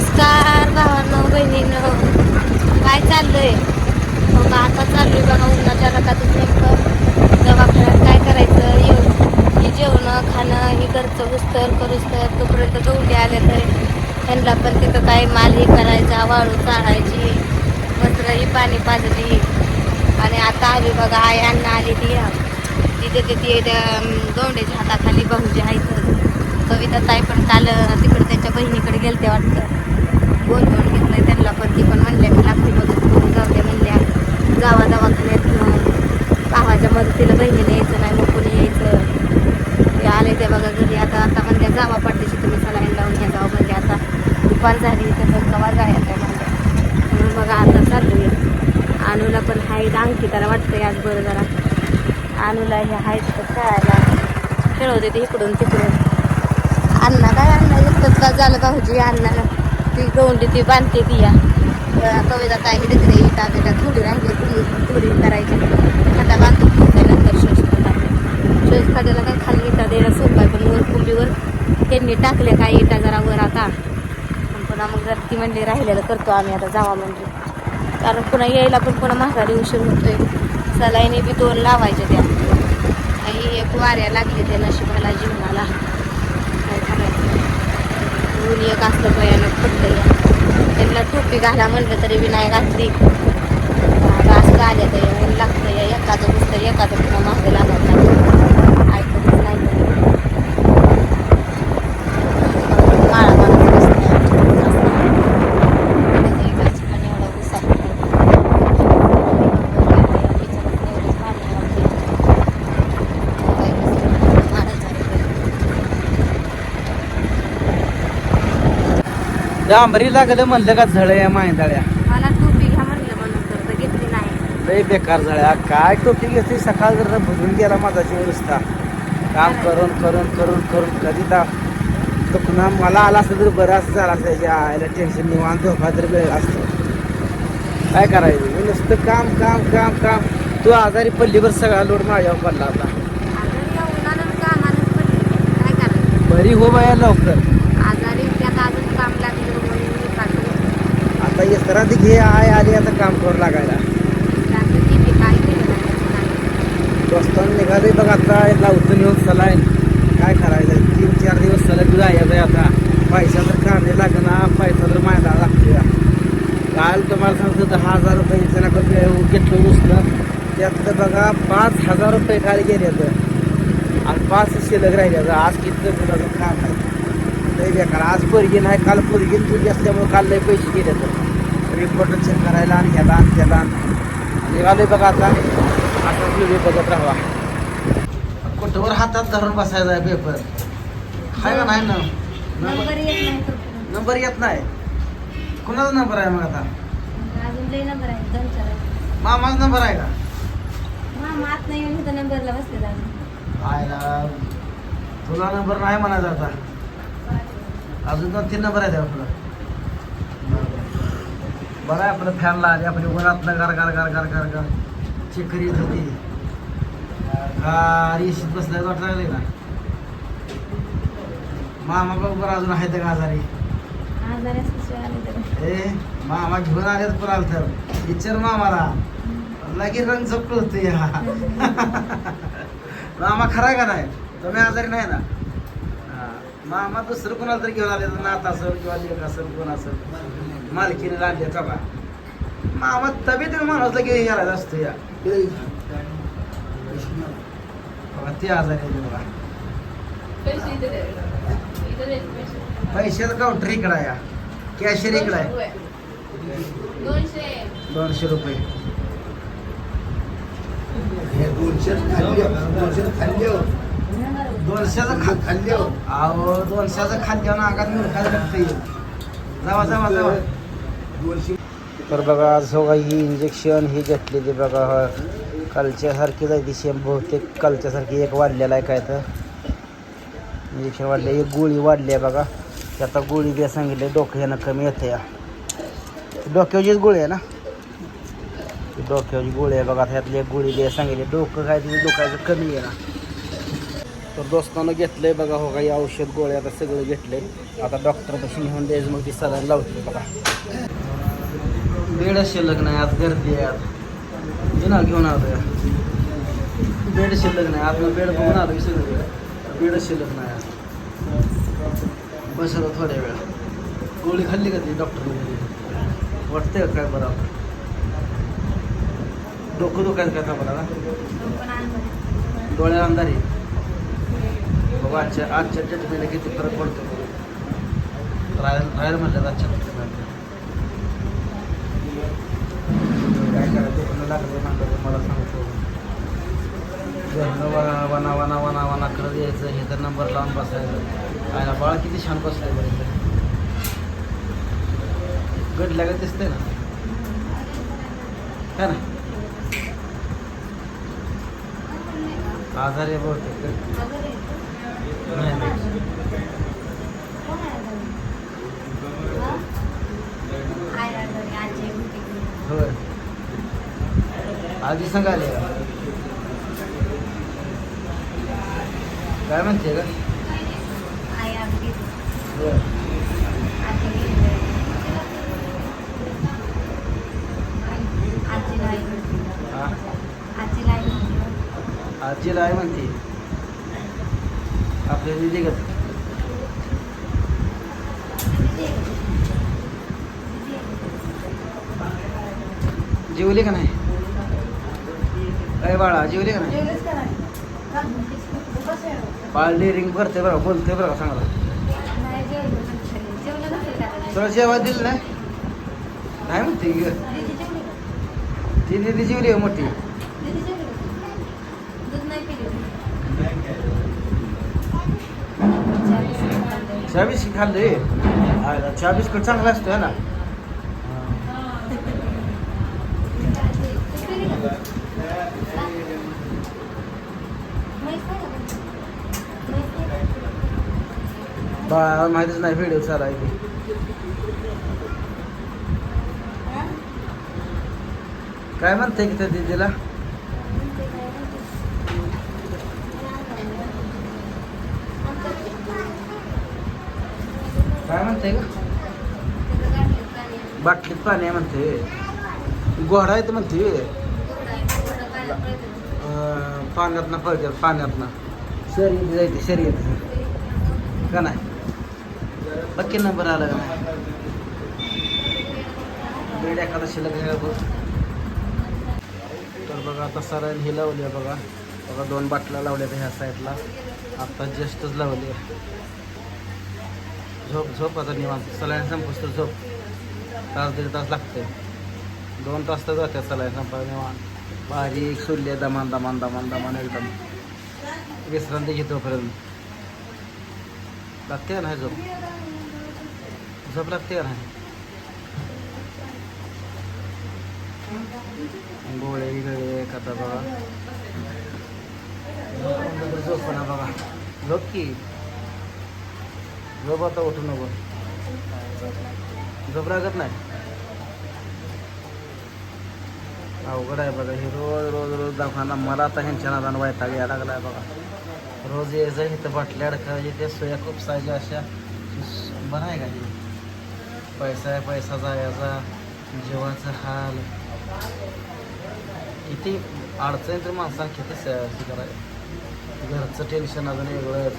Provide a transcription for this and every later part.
नमस्कार भावांनो बहिणीनं. काय चाललंय? मग आता चाललोय बघा उन्हाच्या रकातून नेमकं दवाखान्यात. काय करायचं? येऊन हे जेवणं खाणं हे घरचं उस्तर करुस्तर तोपर्यंत गवडी आले तर त्यांना पण तिथं काय माल हे करायचा वाळू चाळायची मस्त ही पाणी पाजली. आणि आता आली बघा आई अन्न आली ती. तिथे तिथे त्या गवंड्याच्या हाताखाली भाऊजी आहेत. कविता ताई पण काल तिकडे त्यांच्या बहिणीकडे गेलते वाटतं. बोलवून घेतलंय त्यांना पण. ती पण म्हणल्या मी लागते मदत करून जाऊ द्या म्हणल्या. गावा दवाखान्यात भावाच्या मदतीला बहिणीला यायचं नाही मग कोणी यायचं? ते आले ते बघा घरी. आता आता म्हणल्या जावा पाठीशी तुम्ही सलाईन लावून घ्या जाऊ म्हणजे आता दुपार झाली तर कवा जायचं आहे म्हणल्या. म्हणून बघा आता चालू आहे. अनुला पण हाईट अंकिताला वाटतंय आज बरं जरा. अनुला हे हायत तर खेळायला खेळवते ते इकडून तिकडून. अण्णा काय अण्णा का झालं भाऊजी हो अण्णा ती गवंडी ती बांधते ती या. कविता काय तिकडे इटा बिटा थोडी राहिली थोडी थोडी करायची. खड्डा बांधतो त्यानंतर शोष खड्डा शोष खड्ड्याला काय खाली इटा द्यायला सोपं आहे पण वर कुंडीवर त्यांनी टाकले काय येटा जरा वर आता. पण पुन्हा मग जर ती म्हणली राहिलेलं करतो आम्ही आता जावा म्हणजे कारण पुन्हा यायला पण पुन्हा म्हातारी उशीर होतोय. सलाईने बी दोन लावायचे त्या. आणि एक वाऱ्या लागली त्या नशिबाला जीवनाला. ऊन एक असलं भयानक पडलं त्यांना टोपी घाला म्हणलं तरी विनायक असली असं आल्या तर ऊन लागतं या एखादं पुस्तक एखादं पुन्हा मागं लागतं डांबरी लागलं म्हणलं का झळ्या मायंदाळ्या मला टोपी घ्या म्हणलं म्हणून तर तर घेतली नाही. लय बेकार झळ्या. काय टोपी घेतली? सकाळ जर भरून गेला माझा जीव नुसता. काम करून करून करून करून कधी दा तो पुन्हा मला आला असतं तर बरं असं झालं असतं. याच्या आईला टेन्शन निवांत झोपा तर वेळ असतो. काय करायचं? मी नुसतं काम काम काम काम. तू आजारी पल्लीवर सगळा लोड माझ्यावर पडला आता. आजारी या उन्हानं कामानं पडली. काय करायचं? बरी हो बाया लवकर आजारी त्यात अजून काम लागलं म्हणून मी आता आता यसरात घे आय आली आता काम करू लागायला. त्याचं निघाले बघ आता लावतो येऊन सलाईन काय करायचं? तीन चार दिवस सलग जायचं आहे आता. पैसा तर काढले लागणार पैसा तर मायला लागतो काल तुम्हाला सांगतो दहा हजार रुपये नका घेतलं उचलं त्यातलं बघा पाच हजार रुपये काल गेले तर आणि पाच शिल्लक राहिले आज किती तुझं काम आहे बेकार. आज पोरगी नाही काल पोरगी तुझी असल्यामुळे काल लय पैसे गेले तर रिपोर्ट चेक करायला आणि ह्याला आणि त्याला आणि निघालोय बघा आता. आता व्हिडिओ बघत राहा कुठवर हातात धरून बसायचा आहे पेपर हाय का नाही ना? नंबर येत नाही तो. नंबर येत नाही. कुणाचा नंबर आहे मग आता? आहे आहे. मामाचा नंबर आहे का? तुला नंबर नाही म्हणायचा आता. अजून दोन तीन नंबर आहेत आपलं. बरं आहे आपलं फॅनला आली आपली उन्हात गार गार गार गार गार गार. चिकरी येत होती गार येशीत बसल्या वाट लागले ना मामा बरोबर अजून आहेत का आजारी? तर. ए मामा घेऊन आलेत पण आलं तर? विचार मामाला. लगे रंग झपट होते मामा खरा का नाही? तुम्ही आजारी नाही ना. मामा दुसरं कोणाला तरी घेऊन आले तर नात असेल किंवा लेख असेल कोण असेल. मालकीने लागले का बा. मामा तब्येत माणूस लगे घालायचा असतो या. ते आजारी आहे बघा. पैशाचं काउंटर इकडं आहे. कॅशियर इकडं आहे. दोनशे रुपये. दोनशेचं खा खाल्ले हो. अहो दोनशेचं खाद्य नागात जावा जावा जावा. तर बघा आज हो ही इंजेक्शन ही घेतलेली बघा. हा कालच्यासारखी जायची सेम बहुतेक कालच्यासारखी एक वाढलेला आहे काय तर. इंजेक्शन वाढले एक गोळी वाढली आहे बघा. ते आता गोळी द्या सांगितले डोकं ह्यानं कमी येते या. डोक्यावरचीच गोळी आहे ना? ती डोक्यावरची गोळी आहे बघा त्यातली एक गोळी द्या सांगितली. डोकं काय तिथे डोकायचं कमी आहे ना? तर दोस्तानं घेतलंय बघा हो काही औषध गोळ्या आता सगळं घेतलंय. आता डॉक्टरपाशी नेऊन द्यायचं मग ती सलाईन लावते बघा. बेड शिल्लक नाही आज गर्दी आहे आज ना घेऊन आलो बेड शिल्लक नाही आज बेड बघून आलो सगळं. बेड शिल्लक नाही आज बसलो थोड्या वेळ. गोळी खाल्ली का ती डॉक्टरने वाटतंय काय बरं? डोकं दुखायचं काय बरं डोळ्या अंधारी बाबा आजच्या आजच्या ट्रीटमेंटला किती फरक पडतो? राहायला राहायला म्हटलं आजच्या ट्रीटमेंट काय करायचं पण लागलं म्हणलं मला सांगतो. घरनं वना वना वना वना वना करत यायचं हे तर नंबर लावून बसायचं. आणि बाळा किती छान बसलंय बरं. इथं. गड लागत दिसतंय ना? काय ना? आजारी आहे बहुतेक. आले. का काय म्हणते का आजीला आहे म्हणते. आपल्या दिदी का जेवली का नाही? काय बाळा जेवली का नाही? बाळ डेअरिंग करते बरं बोलते बरं का चांगलं तुला जेव्हा दिलं नाही? नाही म्हणते. ती दिदी जेवली मोठी. चहा खाल्ले चहा बिस्किट चांगला असतो है ना बा माहितीच नाही व्हिडिओ चालू आहे ते. काय म्हणते की त्या दिदीला काय म्हणते का बाटलीत पाणी आहे म्हणते गोडा येतं म्हणते पाण्यात ना पाण्यातनं. पाण्यात ना शरीर जायते शर्यत का नाही? बाकी नंबर आला का नाही? बेड एखादा शिल्लक बघ. तर बघा आता सरांनी हे लावली आहे बघा. बघा दोन बाटल्या लावल्या ह्या साईडला. आत्ता जस्टच लावली आहे झोप झोप आता निवांत. सलाईन संपूस तर झोप. तास दीड तास लागते दोन तास तर जातात सलाईन संपा निवांत. बारीक सुरले दमान दमान दमान दमान एकदम. विश्रांती घेतोपर्यंत लागते का नाही झोप? झोप लागते का नाही? गोळे गिळे खाता बघा. झोप ना बघा. झोप की? झोप आता उठू नको. झोप लागत नाही. अवघड आहे बघा हे रोज रोज रोज दवाखाना मला आता ह्यांच्या नादानं वैताग यायला लागला आहे बघा. रोज यायचं इथं बाटल्या अडकायची त्या सोया खूप सायच्या अशा. बरं आहे का हे? पैसा आहे पैसा जायचा जेवायचा हाल. किती अडचण तर माणसाला किती करायचं? घरचं टेन्शन अजून वेगळंच.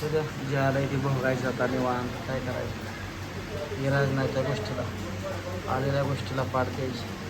सगळं द्या जे आलंय ते भोगायचं आता निवांत. काय करायचं? इराज नाही त्या गोष्टीला. आलेल्या गोष्टीला पाड द्यायची.